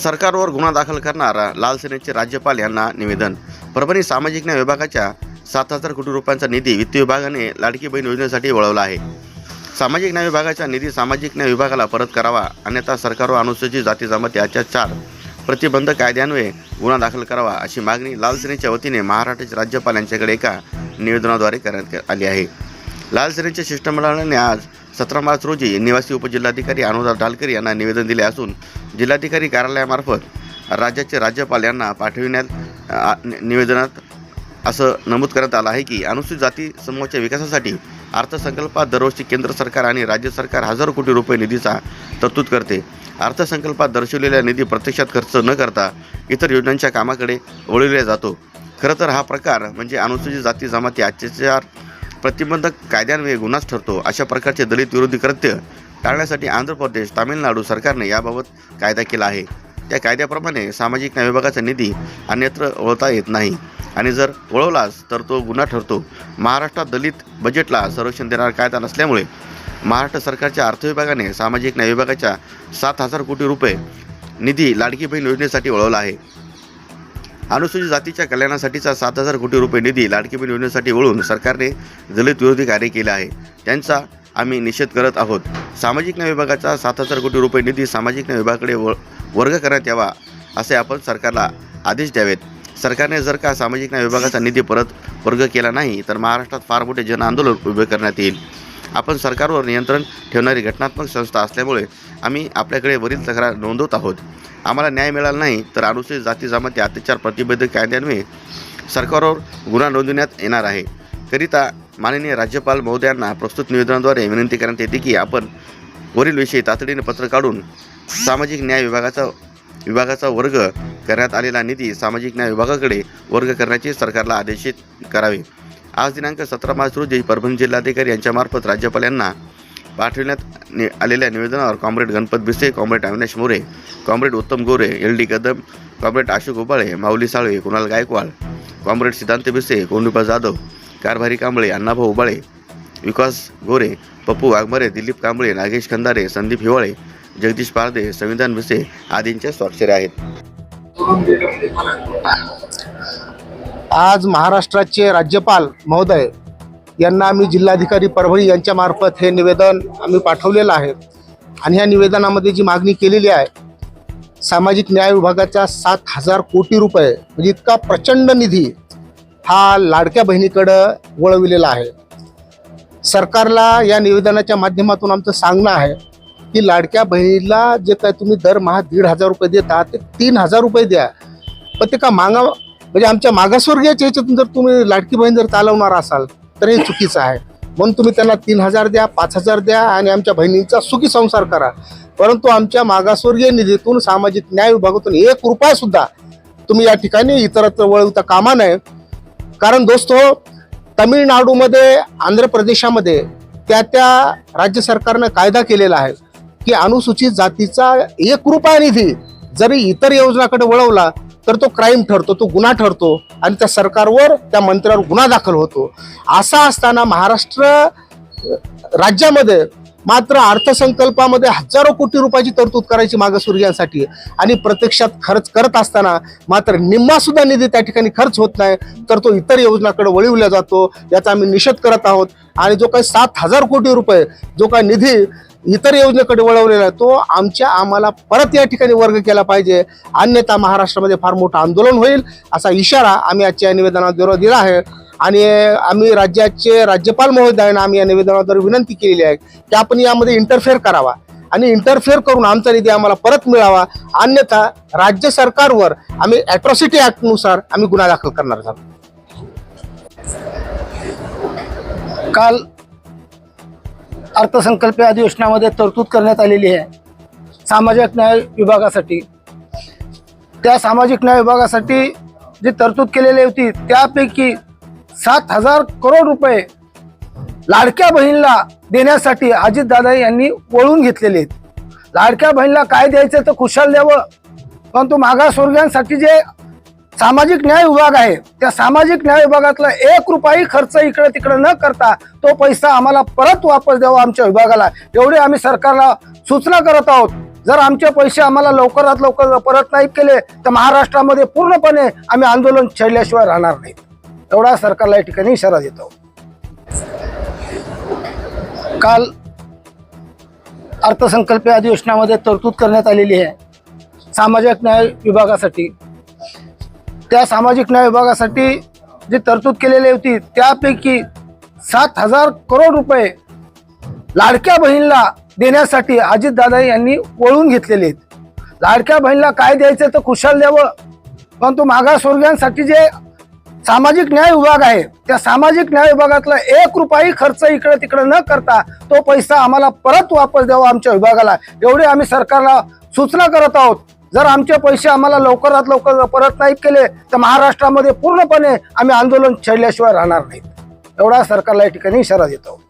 सरकारवर गुन्हा दाखल करणारा लाल सेनेचे राज्यपाल यांना निवेदन. परभणी सामाजिक न्याय विभागाच्या सात हजार कोटी रुपयांचा निधी वित्त विभागाने लाडकी बहीण योजनेसाठी वळवला आहे. सामाजिक न्याय विभागाचा निधी सामाजिक न्याय विभागाला परत करावा अन्यथा सरकारवर अनुसूचित जाती जमाती चार प्रतिबंध कायद्यान्वये गुन्हा दाखल करावा अशी मागणी लाल सेनेच्या वतीने महाराष्ट्राचे राज्यपाल यांच्याकडे एका निवेदनाद्वारे करण्यात आली आहे. लाल सेनेच्या शिष्टमंडळाने आज सतरा मार्च रोजी निवासी उपजिल्हाधिकारी अनुराग डालकर यांना निवेदन दिले असून जिल्हाधिकारी कार्यालयामार्फत राज्याचे राज्यपाल यांना पाठविण्यात निवेदनात असं नमूद करण्यात आलं आहे की अनुसूचित जाती समूहाच्या विकासासाठी अर्थसंकल्पात दरवर्षी केंद्र सरकार आणि राज्य सरकार हजारो कोटी रुपये निधीचा तरतूद करते. अर्थसंकल्पात दर्शवलेला निधी प्रत्यक्षात खर्च न करता इतर योजनांच्या कामाकडे वळविला जातो. खरं तर हा प्रकार म्हणजे अनुसूचित जाती जमाती अत्याचार प्रतिबंधक कायद्यान्वये गुन्हाच ठरतो. अशा प्रकारचे दलित विरोधी कृत्य टाळण्यासाठी आंध्र प्रदेश तामिळनाडू सरकारने याबाबत कायदा केला आहे. त्या कायद्याप्रमाणे सामाजिक न्याय विभागाचा निधी अन्यत्र ओळता येत नाही. आणि जर वळवलाच तर तो गुन्हा ठरतो. महाराष्ट्रात दलित बजेटला संरक्षण देणारा कायदा नसल्यामुळे महाराष्ट्र सरकारच्या अर्थ विभागाने सामाजिक न्याय विभागाच्या सात हजार कोटी रुपये निधी लाडकी बहीण योजनेसाठी वळवला आहे. अनुसूचित जातीच्या कल्याणासाठीचा सात हजार कोटी रुपये निधी लाडकी बहीण योजनेसाठी वळून सरकारने दलित विरोधी कार्य केले आहे. त्यांचा आम्ही निषेध करत आहोत. सामाजिक न्याय विभागाचा सात हजार कोटी रुपये निधी सामाजिक न्याय विभागाकडे व वर्ग करण्यात यावा असे आपण सरकारला आदेश द्यावेत. सरकारने जर का सामाजिक न्याय विभागाचा निधी परत वर्ग केला नाही तर महाराष्ट्रात फार मोठे जन आंदोलन उभे करण्यात येईल. आपण सरकारवर नियंत्रण ठेवणारी घटनात्मक संस्था असल्यामुळे आम्ही आपल्याकडे वरील तक्रार नोंदवत आहोत. आम्हाला न्याय मिळाला नाही तर अनुसूचित जाती जमाती अत्याचार प्रतिबंध कायद्यान्वये सरकारवर गुन्हा नोंदवण्यात येणार आहे. करिता माननीय राज्यपाल महोदयांना प्रस्तुत निवेदनाद्वारे विनंती करण्यात येते की आपण वरील विषयी तातडीने पत्र काढून सामाजिक न्याय विभागाचा विभागाचा वर्ग करण्यात आलेला निधी सामाजिक न्याय विभागाकडे वर्ग करण्याचे सरकारला आदेशित करावे. आज दिनांक सतरा मार्च रोजी परभणी जिल्हाधिकारी यांच्यामार्फत राज्यपाल यांना पाठविण्यात आलेल्या निवेदनावर कॉम्रेड गणपत बिसे comrade Avinash More comrade Uttam Gore L D Kadam comrade Ashok Ubale Mauli Salve Kunal Gaikwad comrade Siddhant Bise Kondupa Jadhav कारभारी Kamble Annabhau Ubale विकास गोरे पप्पू वाघमारे दिलीप कांबळे नागेश खंदारे संदीप हिवाळे जगदीश पारदे संविधान भिसे आदींच्या स्वाक्षऱ्या आहेत. आज महाराष्ट्राचे राज्यपाल महोदय यांना आम्ही जिल्हाधिकारी परभणी यांच्यामार्फत हे निवेदन आम्ही पाठवलेलं आहे. आणि ह्या निवेदनामध्ये जी मागणी केलेली आहे सामाजिक न्याय विभागाचा सात हजार कोटी रुपये म्हणजे इतका प्रचंड निधी हा लाडक्या बहिणीकडं वळविलेला आहे. सरकारला या निवेदनाच्या माध्यमातून आमचं सांगणं आहे की लाडक्या बहिणीला जे काय तुम्ही दरमहा दीड हजार रुपये देता ते तीन हजार रुपये द्या. पण ते का मागा म्हणजे आमच्या मागासवर्गीयाच्या याच्यातून जर तुम्ही लाडकी बहीण जर चालवणार असाल तर हे चुकीचं आहे. म्हणून तुम्ही त्यांना तीन हजार द्या पाच हजार द्या आणि आमच्या बहिणींचा सुखी संसार करा. परंतु आमच्या मागासवर्गीय निधीतून सामाजिक न्याय विभागातून एक रुपया सुद्धा तुम्ही या ठिकाणी इतरत्र वळवता कामा नये. कारण दोस्तो तमिळनाडूमध्ये आंध्र प्रदेशामध्ये त्या त्या राज्य सरकारनं कायदा केलेला आहे की अनुसूचित जातीचा एक रुपया निधी जरी इतर योजनाकडे वळवला तर तो क्राईम ठरतो तो गुन्हा ठरतो आणि त्या सरकारवर त्या मंत्र्यावर गुन्हा दाखल होतो. असा असताना महाराष्ट्र राज्यामध्ये मात्र अर्थसंकल्पामध्ये हजारो कोटी रुपयाची तरतूद करायची मागासवर्गीयांसाठी आणि प्रत्यक्षात खर्च करत असताना मात्र निम्मा सुद्धा निधी त्या ठिकाणी खर्च होत नाही तर तो इतर योजनाकडे वळविला जातो याचा आम्ही निषेध करत आहोत. आणि जो काही सात हजार कोटी रुपये जो काही निधी इतर योजनेकडे वळवलेला आहे तो आमच्या आम्हाला परत या ठिकाणी वर्ग केला पाहिजे. अन्यथा महाराष्ट्रामध्ये फार मोठं आंदोलन होईल असा इशारा आम्ही आजच्या निवेदनात निवेदनाद्वारे दिला आहे. आणि आम्ही राज्याचे राज्यपाल महोदयांना आम्ही या निवेदनाद्वारे विनंती केलेली आहे की आपण यामध्ये इंटरफेअर करावा. आणि इंटरफेअर करून आमचा निधी आम्हाला परत मिळावा. अन्यथा राज्य सरकारवर आम्ही ॲट्रॉसिटी ॲक्टनुसार आम्ही गुन्हा दाखल करणार आहोत. काल अर्थसंकल्पीय अधिवेशनामध्ये तरतूद करण्यात आलेली आहे. सामाजिक न्याय विभागासाठी. त्या सामाजिक न्याय विभागासाठी जी तरतूद केलेली होती त्यापैकी सात हजार करोड रुपये लाडक्या बहिणीला देण्यासाठी अजितदादा यांनी वळून घेतलेले आहेत. लाडक्या बहिणीला काय द्यायचं तर खुशाल द्यावं. परंतु मागासवर्गीयांसाठी जे सामाजिक न्याय विभाग आहे त्या सामाजिक न्याय विभागातला एक रुपयाही खर्च इकडे तिकडे न करता तो पैसा आम्हाला परत वापस द्यावा आमच्या विभागाला. एवढी आम्ही सरकारला सूचना करत आहोत. जर आमचे पैसे आम्हाला लवकरात लवकर परत नाही केले तर महाराष्ट्रामध्ये पूर्णपणे आम्ही आंदोलन छेडल्याशिवाय राहणार नाही. एवढा सरकारला या ठिकाणी इशारा देतो. काल अर्थसंकल्पीय अधिवेशनामध्ये तरतूद करण्यात आलेली आहे. सामाजिक न्याय विभागासाठी. त्या सामाजिक न्याय विभागासाठी जी तरतूद केलेली होती त्यापैकी सात हजार करोड रुपये लाडक्या बहिणीला देण्यासाठी अजितदादा यांनी वळून घेतलेले आहेत. लाडक्या बहिणीला काय द्यायचं तर खुशाल द्यावं. परंतु मागासवर्गीयांसाठी जे सामाजिक न्याय विभाग आहे. त्या सामाजिक न्याय विभागातला एक रुपयाही खर्च इकडे तिकडे न करता तो पैसा आम्हाला परत वापस द्यावा आमच्या विभागाला. एवढे आम्ही सरकारला सूचना करत आहोत. जर आमचे पैसे आम्हाला लवकरात लवकर परत नाही केले तर महाराष्ट्रामध्ये पूर्णपणे आम्ही आंदोलन छेडल्याशिवाय राहणार नाहीत. एवढा सरकारला या ठिकाणी इशारा देतो